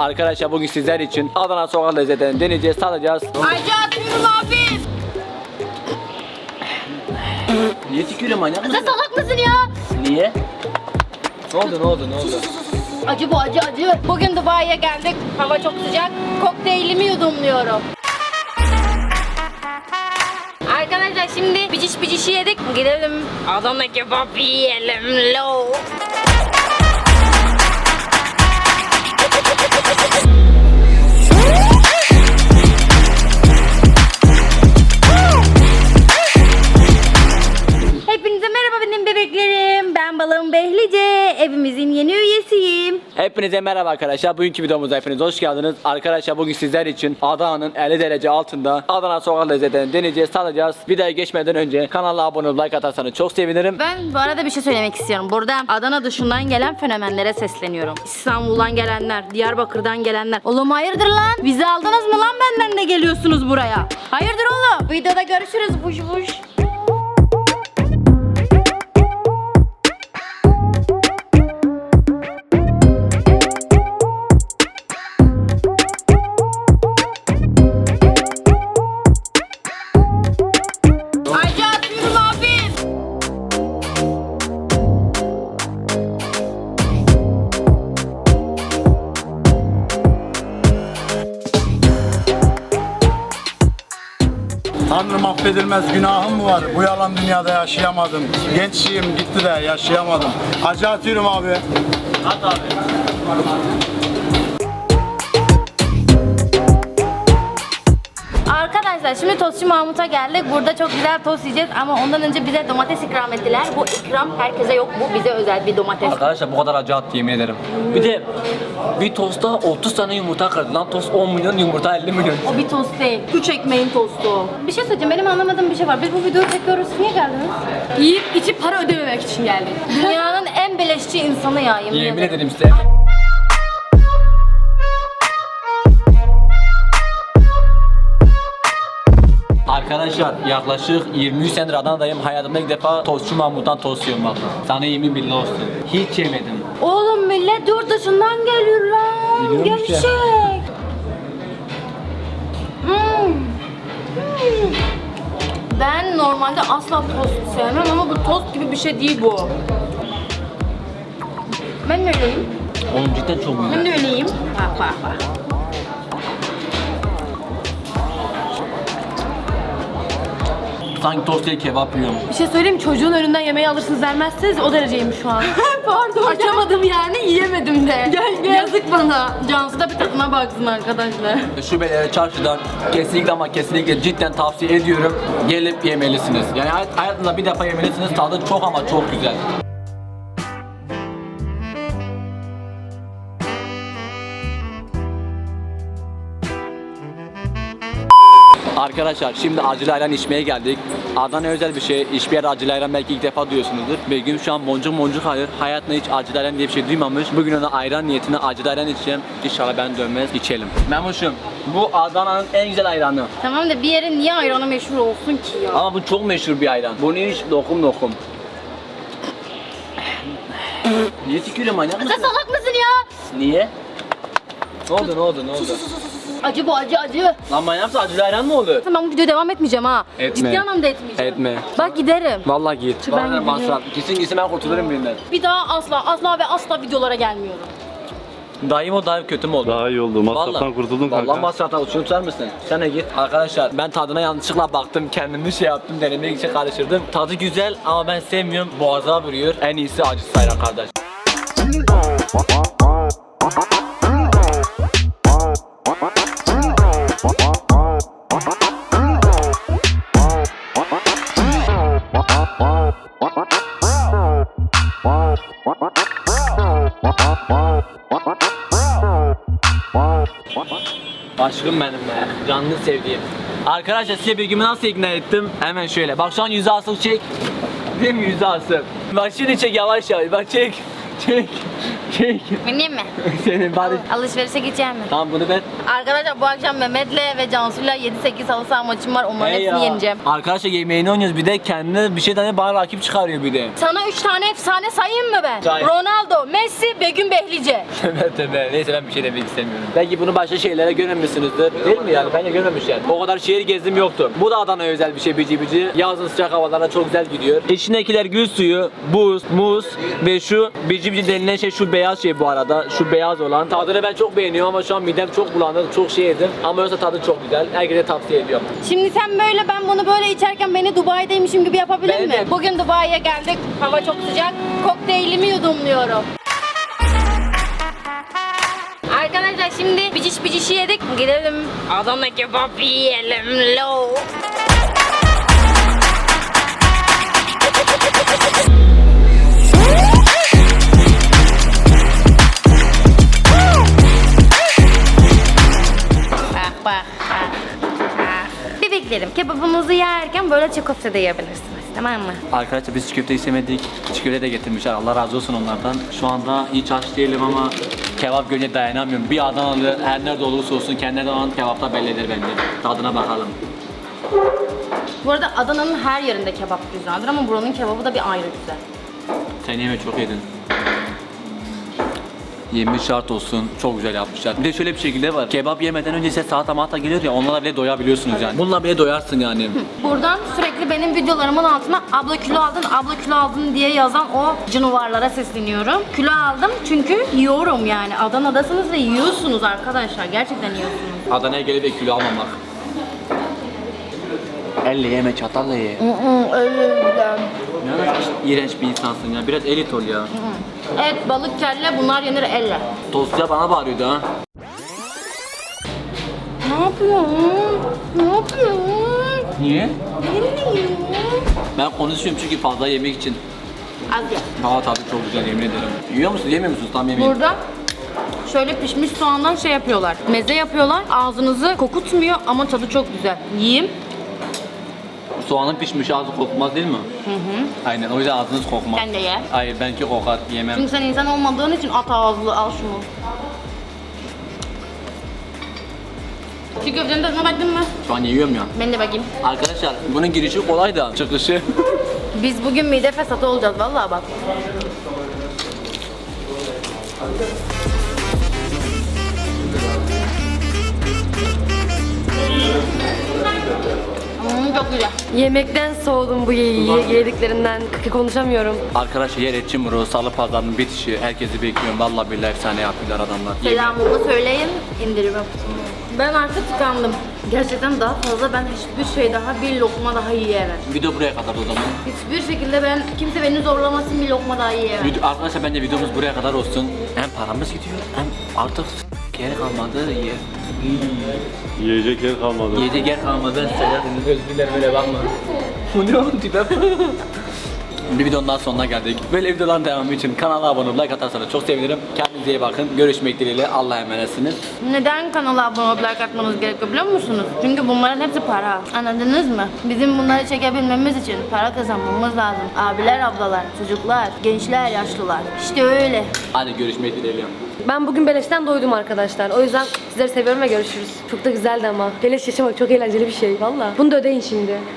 Arkadaşlar bugün sizler için Adana sokak lezzetlerini deneyeceğiz, tadacağız. Acı atıyorum abi. Niye tükürüyorsun manyak Sen salak mısın ya? Niye? Ne oldu ne oldu ne oldu? Acı bu acı acı. Bugün Dubai'ye geldik. Hava çok sıcak. Kokteylimi yudumluyorum. Arkadaşlar şimdi biciş bicişi yedik. Gidelim Adana kebap yiyelim. Lo. Hepinize merhaba arkadaşlar. Bugünkü videomuza hepiniz hoş geldiniz. Arkadaşlar bugün sizler için Adana'nın 50 derece altında Adana sokak lezzetlerini deneyeceğiz, tadacağız. Videoya geçmeden önce kanala abone olup like atarsanız çok sevinirim. Ben bu arada bir şey söylemek istiyorum. Burada Adana dışından gelen fenomenlere sesleniyorum. İstanbul'dan gelenler, Diyarbakır'dan gelenler. Oğlum hayırdır lan? Vize aldınız mı lan benden de geliyorsunuz buraya? Hayırdır oğlum? Videoda görüşürüz. Buş buş. Affedilmez günahım mı var? Bu yalan dünyada yaşayamadım. Gençliğim gitti de yaşayamadım. Acı atıyorum abi. At abi. Arkadaşlar şimdi tostçu Mahmut'a geldik. Burada çok güzel tost yiyeceğiz ama ondan önce bize domates ikram ettiler. Bu ikram herkese yok. Bu bize özel bir domates. Arkadaşlar bu kadar acı attı yemin ederim. Bir de bir tosta 30 tane yumurta kırdı lan tost 10 milyon yumurta 50 milyon. O bir tost değil. Üç ekmeğin tostu. Bir şey söyleyeceğim. Benim anlamadığım bir şey var. Biz bu videoyu çekiyoruz. Niye geldiniz? Yiyip içip para ödememek için geldik. Dünyanın en beleşçi insanı ya yemin, Yemin ederim. ederim size. Arkadaşlar yaklaşık 23 senedir Adana'dayım. Hayatımda ilk defa tostçu Mahmut'tan tost yiyorum bak. Sana yemin billah olsun. Hiç yemedim. Oğlum millet yurt dışından geliyor lan. Biliyorum Gevşek. Hmm. Hmm. Ben normalde asla tost sevmem ama bu tost gibi bir şey değil bu. Ben de öyleyim. Oğlum cidden çok Ben güzel. de öyleyim. Bak bak bak. Sanki tost değil kebap yiyorum. Bir şey söyleyeyim mi? Çocuğun önünden yemeği alırsınız vermezseniz o dereceyim şu an. Pardon. Açamadım yani yiyemedim de. Gel gel. Yazık bana. Cansu da bir tadına baksın arkadaşlar. Şubelere, çarşıdan kesinlikle ama kesinlikle cidden tavsiye ediyorum. Gelip yemelisiniz. Yani hayat- hayatınızda bir defa yemelisiniz. Tadı çok ama çok güzel. Arkadaşlar şimdi acılı ayran içmeye geldik. Adana özel bir şey. Hiçbir yerde acılı ayran belki ilk defa duyuyorsunuzdur. Begüm şu an boncuk boncuk hayır. Hayatında hiç acılı ayran diye bir şey duymamış. Bugün ona ayran niyetine acılı ayran içeceğim. İnşallah ben dönmez içelim. Memuşum bu Adana'nın en güzel ayranı. Tamam da bir yerin niye ayranı meşhur olsun ki ya? Ama bu çok meşhur bir ayran. Bunu hiç lokum lokum. Niye tükürüyorsun manyak Sen mısın? salak mısın ya? Niye? Ne oldu ne oldu ne oldu? Acı bu acı acı. Lan manyaksa acılı ayran mı olur? Ben bu videoya devam etmeyeceğim ha. Etme. Ciddi anlamda etmeyeceğim. Etme. Bak giderim. Vallahi git. Ben Bana gidiyorum. masraf. Gitsin gitsin ben kurtulurum birinden. Bir daha asla asla ve asla videolara gelmiyorum. Dayım o daha kötü mü oldu? Daha iyi oldu. Masraftan Vallahi- kurtuldun kanka. Vallahi masraftan şunu tutar mısın? Sen de git. Arkadaşlar ben tadına yanlışlıkla baktım. Kendimi şey yaptım. Denemek için karıştırdım. Tadı güzel ama ben sevmiyorum. Boğaza vuruyor. En iyisi acı sayran kardeş. Sevdiğim. Arkadaşlar size bilgimi nasıl ikna ettim? Hemen şöyle. Bak şu an yüzü asıl çek. Değil mi yüzü asıl? Bak şimdi çek yavaş yavaş. Bak çek. Çek. Çek. Bineyim mi? Senin bari. Alışverişe gideceğim mi? Tamam bunu ver. Arkadaşlar bu akşam Mehmet'le ve Cansu'yla 7-8 halı saha maçım var. Onların Hey hepsini ya. yeneceğim. Arkadaşlar yemeğini oynuyoruz bir de kendine bir şey tane bana rakip çıkarıyor bir de. Sana 3 tane efsane sayayım mı ben? Say. Ronaldo, Messi, Begüm Behlice. Tövbe tövbe. Neyse ben bir şey demek istemiyorum. Belki bunu başka şeylere görmemişsinizdir. Değil mi yani? Bence görmemişler. O kadar şehir gezdim yoktu. Bu da Adana'ya özel bir şey bici bici. Yazın sıcak havalarda çok güzel gidiyor. İçindekiler gül suyu, buz, muz ve şu bici bici denilen şey şu beyaz şey bu arada. Şu beyaz olan. Tadını ben çok beğeniyorum ama şu an midem çok bulanık. Çok şey yedim. Ama yoksa tadı çok güzel. Herkese tavsiye ediyorum. Şimdi sen böyle ben bunu böyle içerken beni Dubai'deymişim gibi yapabilir Ben mi? de. Bugün Dubai'ye geldik. Hava çok sıcak. Kokteylimi yudumluyorum. Arkadaşlar şimdi biciş bicişi yedik. Gidelim Adana kebap yiyelim. Lo. Çiğ köfte de yiyebilirsiniz tamam mı? Arkadaşlar biz çiğ köfte istemedik. Çiğ köfte de getirmişler. Allah razı olsun onlardan. Şu anda hiç aç değilim ama kebap görünce dayanamıyorum. Bir Adanalı her nerede olursa olsun kendine olan kebapta bellidir bence. Tadına bakalım. Bu arada Adana'nın her yerinde kebap güzeldir ama buranın kebabı da bir ayrı güzel. Sen yemeği çok yedin. Yemiş şart olsun. Çok güzel yapmışlar. Bir de şöyle bir şekilde var. Kebap yemeden önce size salata malata geliyor ya onlara bile doyabiliyorsunuz yani. Bununla bile doyarsın yani. Buradan sürekli benim videolarımın altına abla kilo aldın, abla kilo aldın diye yazan o canavarlara sesleniyorum. Kilo aldım çünkü yiyorum yani. Adana'dasınız ve yiyorsunuz arkadaşlar. Gerçekten yiyorsunuz. Adana'ya gelip de kilo almamak. Elle yeme, çatalla ye. Ne kadar iğrenç bir insansın ya. Biraz elit ol ya. Et, balık, kelle bunlar yenir elle. Tostçuya bana bağırıyordu ha. Ne yapıyorsun? Ne yapıyorsun? Niye? Yiyor. Ben konuşuyorum çünkü fazla yemek için. Az ye. Valla tadı çok güzel yemin ederim. Yiyor musunuz? Yemiyor musunuz? Tam yemeyin. Burada şöyle pişmiş soğandan şey yapıyorlar. Meze yapıyorlar. Ağzınızı kokutmuyor ama tadı çok güzel. Yiyeyim. Soğanın pişmiş ağzı kokmaz değil mi? Hı hı. Aynen o yüzden ağzınız kokmaz. Sen de ye. Hayır benimki kokar yemem. Çünkü sen insan olmadığın için at ağızlı al şunu. Çiğ köftenin tadına baktın mı? Şu an yiyorum ya. Ben de bakayım. Arkadaşlar bunun girişi kolay da çıkışı. Biz bugün mide fesatı olacağız vallahi bak. Güzel. Yemekten soğudum bu ye- ye- yediklerinden. Konuşamıyorum. Arkadaşlar yer etçi muru, salı pazarının bitişi. Herkesi bekliyorum. Vallahi billahi efsane yapıyorlar adamlar. Selamımı söyleyin, indirimim. Ben artık tıkandım. Gerçekten daha fazla ben hiçbir şey daha bir lokma daha yiyemem. Video buraya kadar o zaman. Hiçbir şekilde ben kimse beni zorlamasın bir lokma daha yiyemem. Video, arkadaşlar bence videomuz buraya kadar olsun. Hem paramız gidiyor hem artık s- yer kalmadı. Yer. Yiyecek yer kalmadı. Yiyecek yer kalmadı. Selahattin'in özür dilerim öyle bakma. Bu ne oğlum tipe? Bir videonun daha sonuna geldik. Böyle videoların devamı için kanala abone olup like atarsanız çok sevinirim. Kendinize iyi bakın. Görüşmek dileğiyle. Allah'a emanetsiniz. Neden kanala abone olup like atmanız gerekiyor biliyor musunuz? Çünkü bunların hepsi para. Anladınız mı? Bizim bunları çekebilmemiz için para kazanmamız lazım. Abiler, ablalar, çocuklar, gençler, yaşlılar. İşte öyle. Hadi görüşmek dileğiyle. Ben bugün beleşten doydum arkadaşlar. O yüzden sizleri seviyorum ve görüşürüz. Çok da güzeldi ama. Beleş yaşamak çok eğlenceli bir şey valla. Bunu da ödeyin şimdi.